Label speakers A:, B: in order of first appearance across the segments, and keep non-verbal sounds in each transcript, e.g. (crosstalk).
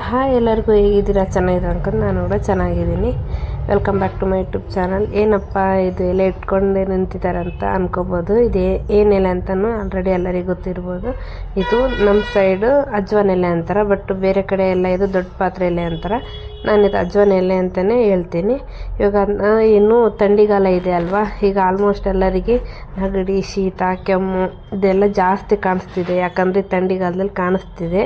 A: Hi, ಎಲ್ಲರಿಗೂ ಹೇಗಿದ್ದೀರಾ? ಚೆನ್ನಾಗಿದ್ದೀರಾ ಅನ್ಕೊಂಡು ನಾನು ಕೂಡ ಚೆನ್ನಾಗಿದ್ದೀನಿ. Welcome back to my YouTube channel ಏನಪ್ಪ, ಇದು ಎಲ್ಲ ಅಂತ ಅನ್ಕೋಬೋದು. ಇದೇ ಎಲೆ ಅಂತಲೂ ಆಲ್ರೆಡಿ ಎಲ್ಲರಿಗೂ ಗೊತ್ತಿರ್ಬೋದು. ಇದು ನಮ್ಮ ಸೈಡು ಅಜ್ವಾನ್ ಎಲೆ ಅಂತಾರೆ ಬಟ್ ಬೇರೆ ಕಡೆ ಎಲ್ಲ ಇದು ದೊಡ್ಡ ಪಾತ್ರೆ ಎಲೆ ಅಂತಾರೆ. ನಾನು ಇದು ಅಜ್ವಾನ್ ಎಲೆ ಅಂತಲೇ ಹೇಳ್ತೀನಿ. ಇವಾಗ ಇನ್ನೂ ಥಂಡಿಗಾಲ ಇದೆ ಅಲ್ವಾ? ಈಗ ಆಲ್ಮೋಸ್ಟ್ ಎಲ್ಲರಿಗೆ ನೆಗಡಿ, ಶೀತ, ಕೆಮ್ಮು ಇದೆಲ್ಲ ಜಾಸ್ತಿ ಕಾಣಿಸ್ತಿದೆ. ಯಾಕಂದರೆ ತಂಡಿಗಾಲದಲ್ಲಿ ಕಾಣಿಸ್ತಿದೆ.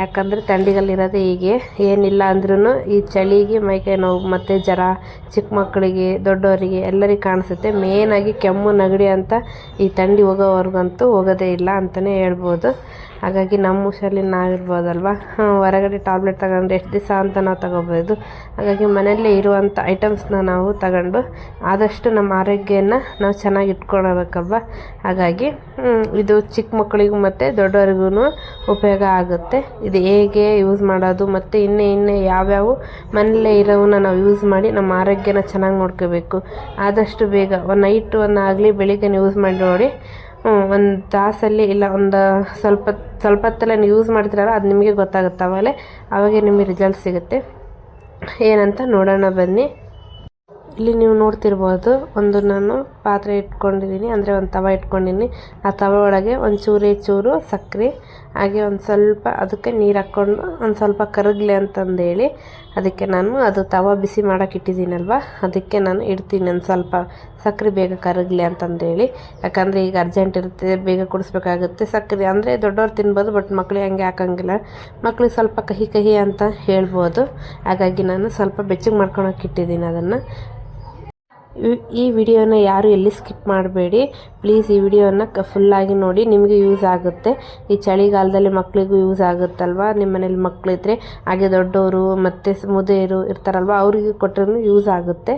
A: ಯಾಕಂದರೆ ಥಂಡಿಗಲ್ಲಿರೋದೇ ಹೀಗೆ. ಏನಿಲ್ಲ ಅಂದ್ರೂ ಈ ಚಳಿಗೆ ಮೈಕೈ ನೋವು ಮತ್ತು ಜ್ವರ ಚಿಕ್ಕ ಮಕ್ಕಳಿಗೆ, ದೊಡ್ಡವರಿಗೆ ಎಲ್ಲರಿಗೆ ಕಾಣಿಸುತ್ತೆ. ಮೇನಾಗಿ ಕೆಮ್ಮು, ನೆಗಡಿ ಅಂತ ಈ ಥಂಡಿ ಹೋಗೋವರೆಗಂತೂ ಹೋಗೋದೇ ಇಲ್ಲ ಅಂತಲೇ ಹೇಳ್ಬೋದು. ಹಾಗಾಗಿ ನಮ್ಮ ಹುಷಾರಲ್ಲಿ ನಾವಿರ್ಬೋದಲ್ವ? ಹೊರಗಡೆ ಟ್ಯಾಬ್ಲೆಟ್ ತಗೊಂಡ್ರೆ ಎಷ್ಟು ದಿವಸ ಅಂತ ನಾವು ತಗೋಬೋದು. ಹಾಗಾಗಿ ಮನೆಯಲ್ಲೇ ಇರುವಂಥ ಐಟಮ್ಸ್ನ ನಾವು ತಗೊಂಡು ಆದಷ್ಟು ನಮ್ಮ ಆರೋಗ್ಯನ ನಾವು ಚೆನ್ನಾಗಿ ಇಟ್ಕೊಳ್ಬೇಕಲ್ವ? ಹಾಗಾಗಿ ಇದು ಚಿಕ್ಕ ಮಕ್ಕಳಿಗೂ ಮತ್ತು ದೊಡ್ಡವರಿಗೂ ಉಪಯೋಗ ಆಗುತ್ತೆ. ಇದು ಹೇಗೆ ಯೂಸ್ ಮಾಡೋದು, ಮತ್ತು ಇನ್ನೇ ಇನ್ನೇ ಯಾವ್ಯಾವ ಮನೆಯಲ್ಲೇ ಇರೋವನ್ನ ನಾವು ಯೂಸ್ ಮಾಡಿ ನಮ್ಮ ಆರೋಗ್ಯನ ಚೆನ್ನಾಗಿ ನೋಡ್ಕೋಬೇಕು. ಆದಷ್ಟು ಬೇಗ, ಒಂದು ನೈಟ್ ಆಗಲಿ ಬೆಳಿಗ್ಗೆ ಯೂಸ್ ಮಾಡಿ ನೋಡಿ. ಒಂದು ತಾಸಲ್ಲಿ ಇಲ್ಲ, ಒಂದು ಸ್ವಲ್ಪ ಸ್ವಲ್ಪ ಹೊತ್ತಲ್ಲೇ ಯೂಸ್ ಮಾಡ್ತಿರಲ್ಲ, ಅದು ನಿಮಗೆ ಗೊತ್ತಾಗುತ್ತೆ ಆಮೇಲೆ ಅವಾಗೆ ನಿಮಗೆ ರಿಸಲ್ಟ್ ಸಿಗುತ್ತೆ. ಏನಂತ ನೋಡೋಣ ಬನ್ನಿ. ಇಲ್ಲಿ ನೀವು ನೋಡ್ತಿರ್ಬೋದು, ಒಂದು ನಾನು ಪಾತ್ರೆ ಇಟ್ಕೊಂಡಿದ್ದೀನಿ, ಅಂದರೆ ಒಂದು ತವ ಇಟ್ಕೊಂಡಿದ್ದೀನಿ. ಆ ತವ ಒಳಗೆ ಒಂದು ಚೂರೇ ಚೂರು ಸಕ್ಕರೆ, ಹಾಗೆ ಒಂದು ಸ್ವಲ್ಪ ಅದಕ್ಕೆ ನೀರು ಹಾಕ್ಕೊಂಡು ಒಂದು ಸ್ವಲ್ಪ ಕರಗಲಿ ಅಂತಂದೇಳಿ ಅದಕ್ಕೆ ನಾನು ಅದು ತವ ಬಿಸಿ ಮಾಡೋಕೆ ಇಟ್ಟಿದ್ದೀನಲ್ವ, ಅದಕ್ಕೆ ನಾನು ಇಡ್ತೀನಿ ಒಂದು ಸ್ವಲ್ಪ ಸಕ್ಕರೆ ಬೇಗ ಕರಗಲಿ ಅಂತಂದೇಳಿ. ಯಾಕಂದರೆ ಈಗ ಅರ್ಜೆಂಟ್ ಇರುತ್ತೆ, ಬೇಗ ಕುಡಿಸ್ಬೇಕಾಗುತ್ತೆ ಸಕ್ಕರೆ. ಅಂದರೆ ದೊಡ್ಡವ್ರು ತಿನ್ಬೋದು ಬಟ್ ಮಕ್ಳಿಗೆ ಹಂಗೆ ಹಾಕಂಗಿಲ್ಲ. ಮಕ್ಳಿಗೆ ಸ್ವಲ್ಪ ಕಹಿ ಕಹಿ ಅಂತ ಹೇಳ್ಬೋದು. ಹಾಗಾಗಿ ನಾನು ಸ್ವಲ್ಪ ಬೆಚ್ಚಗೆ ಮಾಡ್ಕೊಳಕ್ಕೆ ಇಟ್ಟಿದ್ದೀನಿ ಅದನ್ನು. ಈ- ವಿಡಿಯೋನ ಯಾರು ಎಲ್ಲಿ ಸ್ಕಿಪ್ ಮಾಡಬೇಡಿ. ಪ್ಲೀಸ್ ಈ ವಿಡಿಯೋನ ಫುಲ್ಲಾಗಿ ನೋಡಿ, ನಿಮಗೆ ಯೂಸ್ ಆಗುತ್ತೆ. ಈ ಚಳಿಗಾಲದಲ್ಲಿ ಮಕ್ಕಳಿಗೂ ಯೂಸ್ ಆಗುತ್ತಲ್ವ? ನಿಮ್ಮ ಮನೇಲಿ ಮಕ್ಕಳಿದ್ರೆ ಹಾಗೆ ದೊಡ್ಡವರು ಮತ್ತು ಮುದೆಯರು ಇರ್ತಾರಲ್ವ, ಅವರಿಗೂ ಕೊಟ್ಟರು ಯೂಸ್ ಆಗುತ್ತೆ.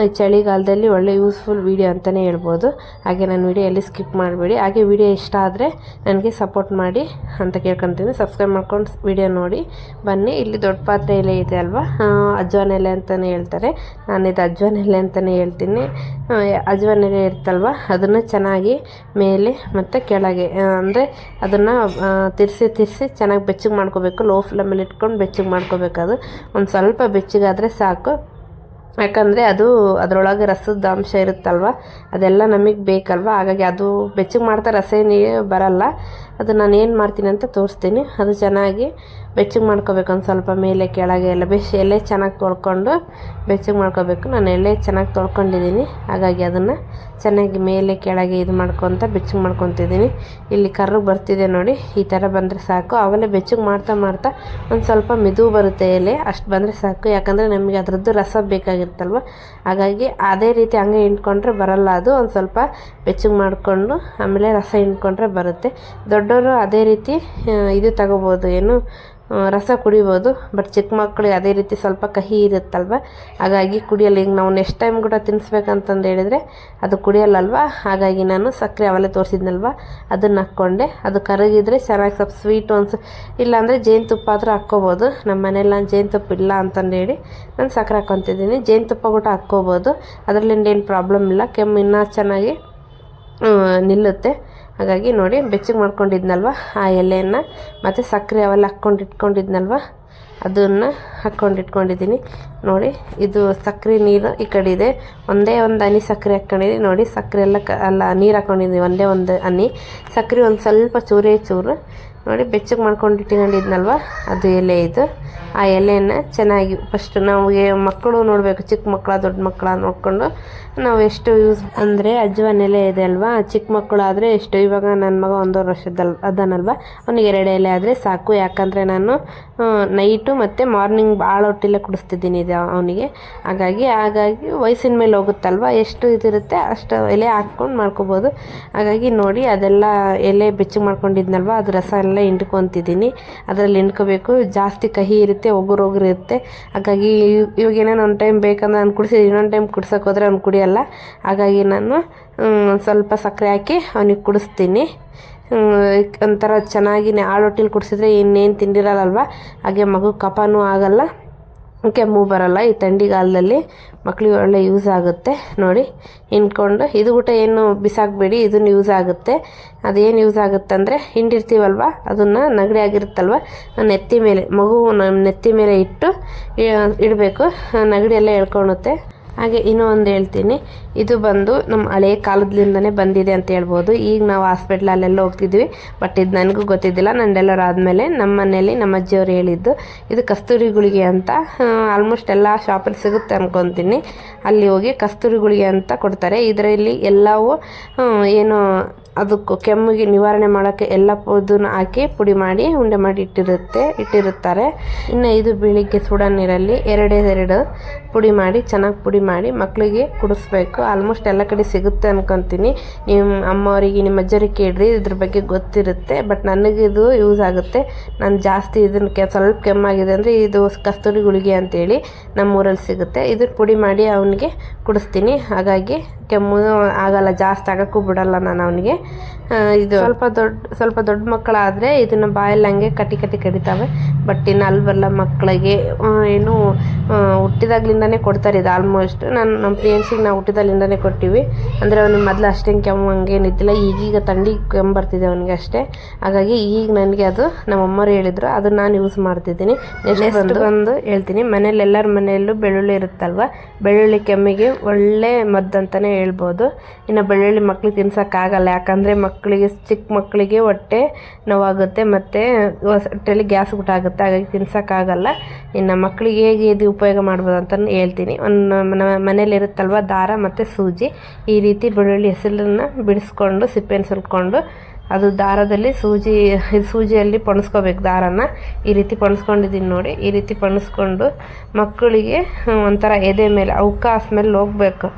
A: ಈ ಚಳಿಗಾಲದಲ್ಲಿ ಒಳ್ಳೆ ಯೂಸ್ಫುಲ್ ವಿಡಿಯೋ ಅಂತಲೇ ಹೇಳ್ಬೋದು. ಹಾಗೆ ನನ್ನ ವಿಡಿಯೋ ಎಲ್ಲಿ ಸ್ಕಿಪ್ ಮಾಡಬೇಡಿ. ಹಾಗೆ ವಿಡಿಯೋ ಇಷ್ಟ ಆದರೆ ನನಗೆ ಸಪೋರ್ಟ್ ಮಾಡಿ ಅಂತ ಕೇಳ್ಕೊತೀನಿ. ಸಬ್ಸ್ಕ್ರೈಬ್ ಮಾಡ್ಕೊಂಡು ವಿಡಿಯೋ ನೋಡಿ. ಬನ್ನಿ, ಇಲ್ಲಿ ದೊಡ್ಡ ಪಾತ್ರೆ ಎಲೆ ಇದೆ ಅಲ್ವಾ? ಅಜ್ವಾನ ಎಲೆ ಅಂತಲೇ ಹೇಳ್ತಾರೆ. ನಾನು ಇದು ಅಜ್ವಾನ ಎಲೆ ಅಂತಲೇ ಹೇಳ್ತೀನಿ. ಅಜ್ವಾನ್ ಎಲೆ ಇರ್ತಲ್ವ? ಅದನ್ನು ಚೆನ್ನಾಗಿ ಮೇಲೆ ಮತ್ತು ಕೆಳಗೆ ಅಂದರೆ ಅದನ್ನು ತಿರ್ಸಿ ತಿರ್ಸಿ ಚೆನ್ನಾಗಿ ಬೆಚ್ಚಗೆ ಮಾಡ್ಕೋಬೇಕು. ಲೋ ಫ್ಲೇಮಲ್ಲಿ ಇಟ್ಕೊಂಡು ಬೆಚ್ಚಗೆ ಮಾಡ್ಕೋಬೇಕು ಅದು. ಒಂದು ಸ್ವಲ್ಪ ಬೆಚ್ಚಗಾದರೆ ಸಾಕು. ಯಾಕಂದರೆ ಅದು ಅದರೊಳಗೆ ರಸದ ಅಂಶ ಇರುತ್ತಲ್ವ? ಅದೆಲ್ಲ ನಮಗೆ ಬೇಕಲ್ವ? ಹಾಗಾಗಿ ಅದು ಬೆಚ್ಚಗೆ ಮಾಡ್ತಾ ರಸ ಏನೇ ಬರಲ್ಲ. ಅದು ನಾನು ಏನು ಮಾಡ್ತೀನಿ ಅಂತ ತೋರಿಸ್ತೀನಿ. ಅದು ಚೆನ್ನಾಗಿ ಬೆಚ್ಚಗೆ ಮಾಡ್ಕೋಬೇಕು. ಒಂದು ಸ್ವಲ್ಪ ಮೇಲೆ, ಕೆಳಗೆ ಎಲ್ಲ ಬೆಶ್ ಎಲೆ ಚೆನ್ನಾಗಿ ತೊಳ್ಕೊಂಡು ಬೆಚ್ಚಗೆ ಮಾಡ್ಕೋಬೇಕು. ನಾನು ಎಲೆ ಚೆನ್ನಾಗಿ ತೊಳ್ಕೊಂಡಿದ್ದೀನಿ. ಹಾಗಾಗಿ ಅದನ್ನು ಚೆನ್ನಾಗಿ ಮೇಲೆ, ಕೆಳಗೆ ಇದು ಮಾಡ್ಕೊತ ಬೆಚ್ಚಗೆ ಮಾಡ್ಕೊತಿದ್ದೀನಿ. ಇಲ್ಲಿ ಕರ್ರು ಬರ್ತಿದೆ ನೋಡಿ. ಈ ಥರ ಬಂದರೆ ಸಾಕು. ಆಮೇಲೆ ಬೆಚ್ಚಗೆ ಮಾಡ್ತಾ ಮಾಡ್ತಾ ಒಂದು ಸ್ವಲ್ಪ ಮೆದು ಬರುತ್ತೆ ಎಲೆ. ಅಷ್ಟು ಬಂದರೆ ಸಾಕು. ಯಾಕಂದರೆ ನಮಗೆ ಅದರದ್ದು ರಸ ಬೇಕಾಗಿರ್ತಲ್ವ ಹಾಗಾಗಿ ಅದೇ ರೀತಿ ಹಂಗೆ ಹಿಂಡ್ಕೊಂಡ್ರೆ ಬರಲ್ಲ ಅದು. ಒಂದು ಸ್ವಲ್ಪ ಬೆಚ್ಚಗೆ ಮಾಡಿಕೊಂಡು ಆಮೇಲೆ ರಸ ಹಿಂಡ್ಕೊಂಡ್ರೆ ಬರುತ್ತೆ. ದೊಡ್ಡವರು ಅದೇ ರೀತಿ ಇದು ತಗೋಬೋದು. ಏನು ರಸ ಕುಡಿಬೋದು ಬಟ್ ಚಿಕ್ಕ ಮಕ್ಕಳಿಗೆ ಅದೇ ರೀತಿ ಸ್ವಲ್ಪ ಕಹಿ ಇರುತ್ತಲ್ವ? ಹಾಗಾಗಿ ಕುಡಿಯಲ್ಲ. ಈಗ ನಾವು ನೆಕ್ಸ್ಟ್ ಟೈಮ್ ಕೂಡ ತಿನ್ನಿಸ್ಬೇಕಂತಂದು ಹೇಳಿದರೆ ಅದು ಕುಡಿಯಲ್ಲಲ್ವ? ಹಾಗಾಗಿ ನಾನು ಸಕ್ಕರೆ ಅವಲೆ ತೋರಿಸಿದ್ನಲ್ವ? ಅದನ್ನು ಹಾಕ್ಕೊಂಡೆ. ಅದು ಕರಗಿದರೆ ಚೆನ್ನಾಗಿ ಸ್ವಲ್ಪ ಸ್ವೀಟ್ ಒಂದು ಇಲ್ಲಾಂದರೆ ಜೇನುತುಪ್ಪ ಆದರೂ ಹಾಕ್ಕೋಬೋದು. ನಮ್ಮ ಮನೇಲಿ ನಾನು ಜೇನುತುಪ್ಪ ಇಲ್ಲ ಅಂತಂದು ಹೇಳಿ ನಾನು ಸಕ್ಕರೆ ಹಾಕ್ಕೊತಿದ್ದೀನಿ. ಜೇನುತುಪ್ಪ ಕೂಡ ಹಾಕ್ಕೋಬೋದು. ಅದರಲ್ಲಿಂದ ಏನು ಪ್ರಾಬ್ಲಮ್ ಇಲ್ಲ. ಕೆಮ್ಮು ಇನ್ನೂ ಚೆನ್ನಾಗಿ ನಿಲ್ಲುತ್ತೆ. ಹಾಗಾಗಿ ನೋಡಿ ಬೆಚ್ಚಗೆ ಮಾಡ್ಕೊಂಡಿದ್ನಲ್ವ ಆ ಎಲೆಯನ್ನು, ಮತ್ತು ಸಕ್ಕರೆ ಅವೆಲ್ಲ ಹಾಕ್ಕೊಂಡು ಇಟ್ಕೊಂಡಿದ್ನಲ್ವ? ಅದನ್ನು ಹಾಕ್ಕೊಂಡು ಇಟ್ಕೊಂಡಿದ್ದೀನಿ. ನೋಡಿ, ಇದು ಸಕ್ಕರೆ ನೀರು ಈ ಕಡೆ ಇದೆ. ಒಂದೇ ಒಂದು ಹನಿ ಸಕ್ಕರೆ ಹಾಕ್ಕೊಂಡಿದ್ದೀನಿ. ನೋಡಿ, ಸಕ್ಕರೆ ಎಲ್ಲ ಕ ಅಲ್ಲ, ನೀರು ಹಾಕ್ಕೊಂಡಿದ್ದೀನಿ. ಒಂದೇ ಒಂದು ಹನಿ. ಸಕ್ಕರೆ ಒಂದು ಸ್ವಲ್ಪ ಚೂರೇ ಚೂರು. ನೋಡಿ ಬೆಚ್ಚಗೆ ಮಾಡ್ಕೊಂಡು ಇಟ್ಕೊಂಡಿದ್ನಲ್ವ ಅದು ಎಲೆ ಇದು. ಆ ಎಲೆಯನ್ನು ಚೆನ್ನಾಗಿ ಫಸ್ಟ್ ಏ- ಮಕ್ಕಳು ನೋಡಬೇಕು, ಚಿಕ್ಕ ಮಕ್ಕಳ, ದೊಡ್ಡ ಮಕ್ಕಳ ನೋಡಿಕೊಂಡು ನಾವು ಎಷ್ಟು ಯೂಸ್ ಅಂದರೆ ಅಜ್ವಾನ್ ಎಲೆ ಇದೆ ಅಲ್ವಾ? ಚಿಕ್ಕ ಮಕ್ಕಳು ಆದರೆ ಎಷ್ಟು? ಇವಾಗ ನನ್ನ ಮಗ ಒಂದೂವರೆ ವರ್ಷದಲ್ಲಿ ಅದನ್ನಲ್ವ ಅವನಿಗೆ ಎರಡು ಎಲೆ ಆದರೆ ಸಾಕು. ಯಾಕಂದರೆ ನಾನು ನೈಟು ಮತ್ತು ಮಾರ್ನಿಂಗ್ ಭಾಳ ಹೊಟ್ಟಿಲೆ ಕುಡಿಸ್ತಿದ್ದೀನಿ ಇದು ಅವನಿಗೆ. ಹಾಗಾಗಿ ಹಾಗಾಗಿ ವಯಸ್ಸಿನ ಮೇಲೆ ಹೋಗುತ್ತಲ್ವ? ಎಷ್ಟು ಇದಿರುತ್ತೆ ಅಷ್ಟು ಎಲೆ ಹಾಕ್ಕೊಂಡು ಮಾಡ್ಕೋಬೋದು. ಹಾಗಾಗಿ ನೋಡಿ ಅದೆಲ್ಲ ಎಲೆ ಬೆಚ್ಚಗೆ ಮಾಡ್ಕೊಂಡಿದ್ನಲ್ವ? ಅದು ರಸ ಎಲ್ಲ ಹಿಂಡ್ಕೊತಿದ್ದೀನಿ. ಅದರಲ್ಲಿ ಹಿಂಡ್ಕೋಬೇಕು. ಜಾಸ್ತಿ ಕಹಿ ಇರುತ್ತೆ ಒಗುರು ಒಗುರು ಇರುತ್ತೆ. ಹಾಗಾಗಿ ಇವ್- ಇವಾಗ ಏನೇನು ಒಂದು ಟೈಮ್ ಬೇಕಂದ್ರೆ ನಾನು ಕುಡಿಸಿ ಇನ್ನೊಂದು ಟೈಮ್ ಕುಡ್ಸೋಕೆ ಹೋದರೆ ಅವ್ನು ಕುಡಿಯಲ್ಲ. ಹಾಗಾಗಿ ನಾನು ಸ್ವಲ್ಪ ಸಕ್ಕರೆ ಹಾಕಿ ಅವನಿಗೆ ಕುಡಿಸ್ತೀನಿ. ಒಂಥರ ಚೆನ್ನಾಗಿ ಆಳೊಟ್ಟಿಲಿ ಕುಡಿಸಿದ್ರೆ ಇನ್ನೇನು ತಿಂದಿರಲ್ಲಲ್ವ ಹಾಗೆ ಮಗು ಕಫನೂ ಆಗಲ್ಲ. ಕೆಮ್ಮು ಬರಲ್ಲ, ಈ ಥಂಡಿಗಾಲದಲ್ಲಿ ಮಕ್ಕಳಿಗೆ ಒಳ್ಳೆ ಯೂಸ್ ಆಗುತ್ತೆ ನೋಡಿ. ಹಿಂಡ್ಕೊಂಡು ಇದು ಊಟ ಏನು ಬಿಸಾಕಬೇಡಿ, ಇದನ್ನು ಯೂಸ್ ಆಗುತ್ತೆ. ಅದೇನು ಯೂಸ್ ಆಗುತ್ತೆ ಅಂದರೆ ಹಿಂಡಿರ್ತೀವಲ್ವ ಅದನ್ನು ನಗಡಿ ಆಗಿರುತ್ತಲ್ವ ನೆತ್ತಿ ಮೇಲೆ, ಮಗು ನೆತ್ತಿ ಮೇಲೆ ಇಟ್ಟು ಇಡಬೇಕು. ನಗಡಿ ಎಲ್ಲ ಎಳ್ಕೊಳುತ್ತೆ ಹಾಗೆ ಇನ್ನೂ ಒಂದು ಹೇಳ್ತೀನಿ. ಇದು ಬಂದು ನಮ್ಮ ಹಳೆಯ ಕಾಲದಿಂದನೇ ಬಂದಿದೆ ಅಂತ ಹೇಳ್ಬೋದು. ಈಗ ನಾವು ಹಾಸ್ಪಿಟ್ಲ್ ಅಲ್ಲೆಲ್ಲ ಹೋಗ್ತಿದ್ವಿ ಬಟ್ ಇದು ನನಗೂ ಗೊತ್ತಿದ್ದಿಲ್ಲ. ನನ್ನ ಡೆಲಿವರ್ ಆದಮೇಲೆ ನಮ್ಮ ಮನೆಯಲ್ಲಿ ನಮ್ಮ ಅಜ್ಜಿಯವರು ಹೇಳಿದ್ದು, ಇದು ಕಸ್ತೂರಿ ಗುಳಿಗೆ ಅಂತ. ಆಲ್ಮೋಸ್ಟ್ ಎಲ್ಲ ಶಾಪಲ್ಲಿ ಸಿಗುತ್ತೆ ಅಂದ್ಕೊತೀನಿ ಅಲ್ಲಿ ಹೋಗಿ ಕಸ್ತೂರಿ ಗುಳಿಗೆ ಅಂತ ಕೊಡ್ತಾರೆ. ಇದರಲ್ಲಿ ಎಲ್ಲವೂ ಏನು ಅದಕ್ಕೂ ಕೆಮ್ಮಿಗೆ ನಿವಾರಣೆ ಮಾಡೋಕ್ಕೆ ಎಲ್ಲ ಇದನ್ನು ಹಾಕಿ ಪುಡಿ ಮಾಡಿ ಉಂಡೆ ಮಾಡಿ ಇಟ್ಟಿರುತ್ತೆ, ಇಟ್ಟಿರುತ್ತಾರೆ. ಇನ್ನು ಇದು ಬೆಳಿಗ್ಗೆ ಸುಡ ನೀರಲ್ಲಿ ಎರಡೇ ಎರಡು ಪುಡಿ ಮಾಡಿ, ಚೆನ್ನಾಗಿ ಪುಡಿ ಮಾಡಿ ಮಕ್ಕಳಿಗೆ ಕುಡಿಸ್ಬೇಕು. ಆಲ್ಮೋಸ್ಟ್ ಎಲ್ಲ ಕಡೆ ಸಿಗುತ್ತೆ ಅನ್ಕೊತೀನಿ. ನಿಮ್ಮ ಅಮ್ಮವರಿಗೆ, ನಿಮ್ಮ ಅಜ್ಜರಿಗೆ ಕೇಳ್ರಿ ಇದ್ರ ಬಗ್ಗೆ ಗೊತ್ತಿರುತ್ತೆ. ಬಟ್ ನನಗೆ ಇದು ಯೂಸ್ ಆಗುತ್ತೆ. ನಾನು ಜಾಸ್ತಿ ಇದನ್ನು ಕೆ, ಸ್ವಲ್ಪ ಕೆಮ್ಮಾಗಿದೆ ಅಂದರೆ ಇದು ಕಸ್ತೂರಿ ಗುಳಿಗೆ ಅಂತೇಳಿ ನಮ್ಮೂರಲ್ಲಿ ಸಿಗುತ್ತೆ. ಇದನ್ನು ಪುಡಿ ಮಾಡಿ ಅವನಿಗೆ ಕುಡಿಸ್ತೀನಿ. ಹಾಗಾಗಿ ಕೆಮ್ಮು ಆಗಲ್ಲ, ಜಾಸ್ತಿ ಆಗೋಕ್ಕೂ ಬಿಡಲ್ಲ ನಾನು ಅವನಿಗೆ. ಇದು ಸ್ವಲ್ಪ ದೊಡ್ಡ ಸ್ವಲ್ಪ ದೊಡ್ಡ ಮಕ್ಕಳಾದರೆ ಇದನ್ನು ಬಾಯಲ್ಲಿ ಹಂಗೆ ಕಟ್ಟಿ ಕಟ್ಟಿ ಕಡಿತಾವೆ. ಬಟ್ ಇನ್ನು ಅಲ್ಲಿ ಬರಲ್ಲ ಮಕ್ಕಳಿಗೆ ಏನು ಹುಟ್ಟಿದಾಗ್ಲಿಂದನೇ ಕೊಡ್ತಾರೆ ಇದು ಆಲ್ಮೋಸ್ಟ್ ನಾನು ನಮ್ಮ ಫ್ರೆಂಡ್ಸಿಗೆ ನಾವು ಹುಟ್ಟಿದಾಗ್ಲಿಂದನೇ ಕೊಟ್ಟಿವಿ ಅಂದರೆ ಅವನಿಗೆ ಮೊದಲು ಅಷ್ಟೇ ಕೆಮ್ಮು ಹಂಗೇನಿದ್ದಿಲ್ಲ. ಈಗೀಗ ಥಂಡಿ ಕೆಮ್ಮು ಬರ್ತಿದೆ ಅವನಿಗೆ ಅಷ್ಟೇ. ಹಾಗಾಗಿ ಈಗ ನನಗೆ ಅದು ನಮ್ಮ ಅಮ್ಮರು ಹೇಳಿದ್ರು ಅದು ನಾನು ಯೂಸ್ ಮಾಡ್ತಿದ್ದೀನಿ. ನೆಕ್ಸ್ಟ್ ಬಂದು ಬಂದು ಹೇಳ್ತೀನಿ. ಮನೇಲಿ ಎಲ್ಲರ ಮನೆಯಲ್ಲೂ ಬೆಳ್ಳುಳ್ಳಿ ಇರುತ್ತಲ್ವ? ಬೆಳ್ಳುಳ್ಳಿ ಕೆಮ್ಮಿಗೆ ಒಳ್ಳೆ ಮದ್ದು ಅಂತಲೇ ಹೇಳ್ಬೋದು. ಇನ್ನು ಬೆಳ್ಳುಳ್ಳಿ ಮಕ್ಳಿಗೆ ತಿನ್ಸೋಕ್ಕಾಗಲ್ಲ. ಯಾಕಂದರೆ ಮಕ್ಕಳಿಗೆ, ಚಿಕ್ಕ ಮಕ್ಕಳಿಗೆ ಹೊಟ್ಟೆ ನೋವಾಗುತ್ತೆ ಮತ್ತು ಹೊಟ್ಟೆಲಿ ಗ್ಯಾಸ್ ಆಗುತ್ತೆ. ಹಾಗಾಗಿ ತಿನ್ಸೋಕ್ಕಾಗಲ್ಲ. ಇನ್ನು ಮಕ್ಕಳಿಗೆ ಹೇಗೆ ಇದು ಉಪಯೋಗ ಮಾಡ್ಬೋದು ಅಂತ ಹೇಳ್ತೀನಿ. ಒಂದು ಮನೇಲಿ ಇರುತ್ತಲ್ವ ದಾರ ಮತ್ತು ಸೂಜಿ, ಈ ರೀತಿ ಬೆಳ್ಳುಳ್ಳಿ ಹೆಸರನ್ನು ಬಿಡಿಸ್ಕೊಂಡು ಸಿಪ್ಪೆನ ಸುಲ್ಕೊಂಡು, ಅದು ದಾರದಲ್ಲಿ ಸೂಜಿ, ಸೂಜಿಯಲ್ಲಿ ಪಣಿಸ್ಕೋಬೇಕು ದಾರನ. ಈ ರೀತಿ ಪಣಿಸ್ಕೊಂಡಿದ್ದೀನಿ ನೋಡಿ. ಈ ರೀತಿ ಪಣಿಸ್ಕೊಂಡು ಮಕ್ಕಳಿಗೆ ಒಂಥರ ಎದೆ ಮೇಲೆ ಅವಕಾಶ ಮೇಲೆ ಹೋಗ್ಬೇಕು.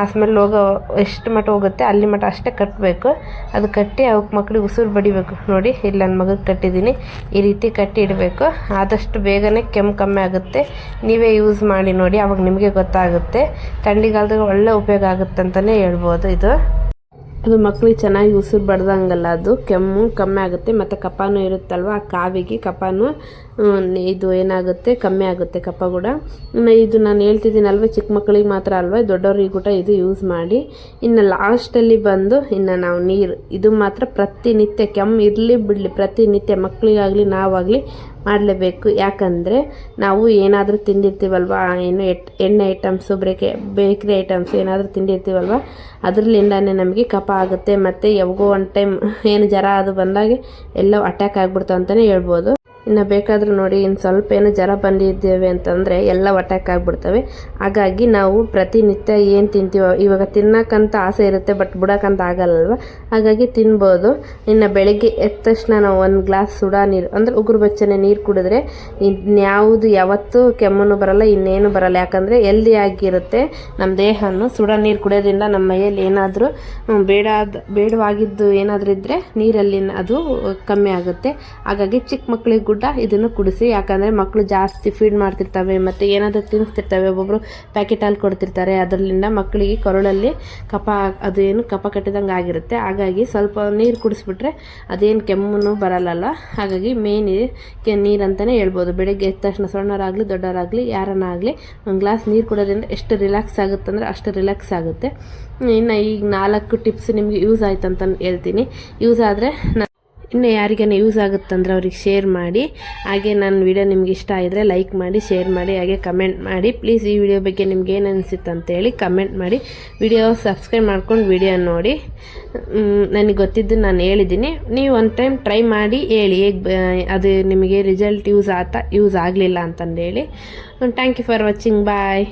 A: ಆ ಸ್ಮೆಲ್ ಹೋಗೋ ಎಷ್ಟು ಮಟ್ಟ ಹೋಗುತ್ತೆ ಅಲ್ಲಿ ಮಟ್ಟ ಅಷ್ಟೇ ಕಟ್ಟಬೇಕು. ಅದು ಕಟ್ಟಿ ಅವಕ್ಕೆ ಮಕ್ಳಿಗೆ ಉಸಿರು ಬಡಿಬೇಕು. ನೋಡಿ, ಇಲ್ಲಿ ನನ್ನ ಮಗಗೆ ಕಟ್ಟಿದ್ದೀನಿ ಈ ರೀತಿ ಕಟ್ಟಿ ಇಡಬೇಕು. ಆದಷ್ಟು ಬೇಗನೆ ಕೆಮ್ಮು ಕಮ್ಮಿ ಆಗುತ್ತೆ. ನೀವೇ ಯೂಸ್ ಮಾಡಿ ನೋಡಿ, ಅವಾಗ ನಿಮಗೆ ಗೊತ್ತಾಗುತ್ತೆ. ಥಂಡಿಗಾಲದಾಗ ಒಳ್ಳೆ ಉಪಯೋಗ ಆಗುತ್ತೆ ಅಂತಲೇ ಹೇಳ್ಬೋದು ಇದು. ಅದು ಮಕ್ಕಳಿಗೆ ಚೆನ್ನಾಗಿ ಉಸಿರು ಬಡ್ದಂಗಲ್ಲ ಅದು. ಕೆಮ್ಮು ಕಮ್ಮಿ ಆಗುತ್ತೆ. ಮತ್ತು ಕಫನೂ ಇರುತ್ತಲ್ವ? ಆ ಕಾವಿಗೆ ಕಫನೂ ಇದು ಏನಾಗುತ್ತೆ? ಕಮ್ಮಿ ಆಗುತ್ತೆ ಕಫ ಕೂಡ. ಇದು ನಾನು ಹೇಳ್ತಿದ್ದೀನಲ್ವ, ಚಿಕ್ಕ ಮಕ್ಕಳಿಗೆ ಮಾತ್ರ ಅಲ್ವ? ದೊಡ್ಡವ್ರಿಗೆ ಕೂಡ ಇದು ಯೂಸ್ ಮಾಡಿ. ಇನ್ನು ಲಾಸ್ಟಲ್ಲಿ ಬಂದು ಇನ್ನು ನಾವು ನೀರು. ಇದು ಮಾತ್ರ ಪ್ರತಿನಿತ್ಯ ಕೆಮ್ಮು ಇರಲಿ ಬಿಡಲಿ, ಪ್ರತಿನಿತ್ಯ ಮಕ್ಕಳಿಗಾಗಲಿ ನಾವಾಗಲಿ ಮಾಡಲೇಬೇಕು. ಯಾಕಂದರೆ ನಾವು ಏನಾದರೂ ತಿಂದಿರ್ತೀವಲ್ವ? ಏನು ಎಟ್, ಎಣ್ಣೆ ಐಟಮ್ಸು ಬ್ರೇಕೆ ಬೇಕ್ರಿ ಐಟಮ್ಸ್ ಏನಾದರೂ ತಿಂದಿರ್ತೀವಲ್ವ? ಅದರಲ್ಲಿಂದನೇ ನಮಗೆ ಕಫ ಆಗುತ್ತೆ. ಮತ್ತು ಯಾವಾಗೋ ಒನ್ ಟೈಮ್ (laughs) ಏನು ಜ್ವರ ಅದು ಬಂದಾಗ ಎಲ್ಲ ಅಟ್ಯಾಕ್ ಆಗ್ಬಿಡ್ತು ಅಂತಲೇ ಹೇಳ್ಬೋದು. ಇನ್ನು ಬೇಕಾದರೂ ನೋಡಿ ಇನ್ನು ಸ್ವಲ್ಪ ಏನೋ ಜ್ವರ ಬಂದಿದ್ದೇವೆ ಅಂತಂದರೆ ಎಲ್ಲ ಅಟ್ಯಾಕ್ ಆಗಿಬಿಡ್ತವೆ. ಹಾಗಾಗಿ ನಾವು ಪ್ರತಿನಿತ್ಯ ಏನು ತಿಂತೀವೋ, ಇವಾಗ ತಿನ್ನೋಕ್ಕಂತ ಆಸೆ ಇರುತ್ತೆ ಬಟ್ ಬಿಡೋಕ್ಕಂತ ಆಗಲ್ಲಲ್ವ? ಹಾಗಾಗಿ ತಿನ್ಬೋದು. ಇನ್ನು ಬೆಳಗ್ಗೆ ಎದ್ದ ತಕ್ಷಣ ನಾವು ಒಂದು ಗ್ಲಾಸ್ ಸುಡಾ ನೀರು, ಅಂದರೆ ಉಗುರು ಬೆಚ್ಚನೆ ನೀರು ಕುಡಿದ್ರೆ ಇನ್ಯಾವುದು ಯಾವತ್ತೂ ಕೆಮ್ಮನ್ನು ಬರಲ್ಲ, ಇನ್ನೇನು ಬರಲ್ಲ. ಯಾಕಂದರೆ ಆಗಿರುತ್ತೆ ನಮ್ಮ ದೇಹನು. ಸುಡಾ ನೀರು ಕುಡಿಯೋದ್ರಿಂದ ನಮ್ಮ ಮೈಯಲ್ಲಿ ಏನಾದರೂ ಬೇಡಾದ, ಬೇಡವಾಗಿದ್ದು ಏನಾದರೂ ಇದ್ದರೆ ನೀರಲ್ಲಿ ಅದು ಕಮ್ಮಿ ಆಗುತ್ತೆ. ಹಾಗಾಗಿ ಚಿಕ್ಕ ಮಕ್ಕಳಿಗೆ ಕೂಡ ಇದನ್ನು ಕುಡಿಸಿ, ಯಾಕಂದರೆ ಮಕ್ಕಳು ಜಾಸ್ತಿ ಫೀಡ್ ಮಾಡ್ತಿರ್ತವೆ, ಮತ್ತು ಏನಾದರೂ ತಿನ್ನಿಸ್ತಿರ್ತವೆ ಒಬ್ಬೊಬ್ಬರು ಪ್ಯಾಕೆಟ್ ಹಾಲು ಕೊಡ್ತಿರ್ತಾರೆ ಅದರಿಂದ ಮಕ್ಕಳಿಗೆ ಕೊರಳಲ್ಲಿ ಕಪ ಅದೇನು ಕಪ ಕಟ್ಟಿದಂಗೆ ಆಗಿರುತ್ತೆ. ಹಾಗಾಗಿ ಸ್ವಲ್ಪ ನೀರು ಕುಡಿಸ್ಬಿಟ್ರೆ ಅದೇನು ಕೆಮ್ಮು ಬರಲ್ಲಲ್ಲ. ಹಾಗಾಗಿ ಮೇನ್ ಕೆ ನೀರು ಅಂತಲೇ ಹೇಳ್ಬೋದು. ಬೆಳಗ್ಗೆ ಎದ್ದ ತಕ್ಷಣ ಸಣ್ಣವರಾಗಲಿ, ದೊಡ್ಡವರಾಗಲಿ ಯಾರನ್ನಾಗಲಿ ಒಂದು ಗ್ಲಾಸ್ ನೀರು ಕುಡೋದ್ರಿಂದ ಎಷ್ಟು ರಿಲ್ಯಾಕ್ಸ್ ಆಗುತ್ತೆ ಅಂದರೆ ಅಷ್ಟು ರಿಲ್ಯಾಕ್ಸ್ ಆಗುತ್ತೆ. ಇನ್ನು ಈಗ ನಾಲ್ಕು ಟಿಪ್ಸ್ ನಿಮಗೆ ಯೂಸ್ ಆಯ್ತು ಅಂತ ಹೇಳ್ತೀನಿ. ಯೂಸ್ ಆದರೆ ಇನ್ನು ಯಾರಿಗಾನ ಯೂಸ್ ಆಗುತ್ತಂದ್ರೆ ಅವ್ರಿಗೆ ಶೇರ್ ಮಾಡಿ. ಹಾಗೆ ನನ್ನ ವಿಡಿಯೋ ನಿಮ್ಗೆ ಇಷ್ಟ ಆಗಿದ್ರೆ ಲೈಕ್ ಮಾಡಿ ಶೇರ್ ಮಾಡಿ, ಹಾಗೆ ಕಮೆಂಟ್ ಮಾಡಿ. ಪ್ಲೀಸ್ ಈ ವಿಡಿಯೋ ಬಗ್ಗೆ ನಿಮ್ಗೆ ಏನು ಅನಿಸುತ್ತೆ ಅಂತೇಳಿ ಕಮೆಂಟ್ ಮಾಡಿ. ವಿಡಿಯೋ ಸಬ್ಸ್ಕ್ರೈಬ್ ಮಾಡ್ಕೊಂಡು ವಿಡಿಯೋ ನೋಡಿ. ನನಗೆ ಗೊತ್ತಿದ್ದು ನಾನು ಹೇಳಿದ್ದೀನಿ. ನೀವು ಒಂದು ಟೈಮ್ ಟ್ರೈ ಮಾಡಿ, ಹೇಳಿ. ಹೇಗೆ ಅದು ನಿಮಗೆ ರಿಸಲ್ಟ್ ಯೂಸ್ ಆತ ಯೂಸ್ ಆಗಲಿಲ್ಲ ಅಂತಂದೇಳಿ thank you for watching bye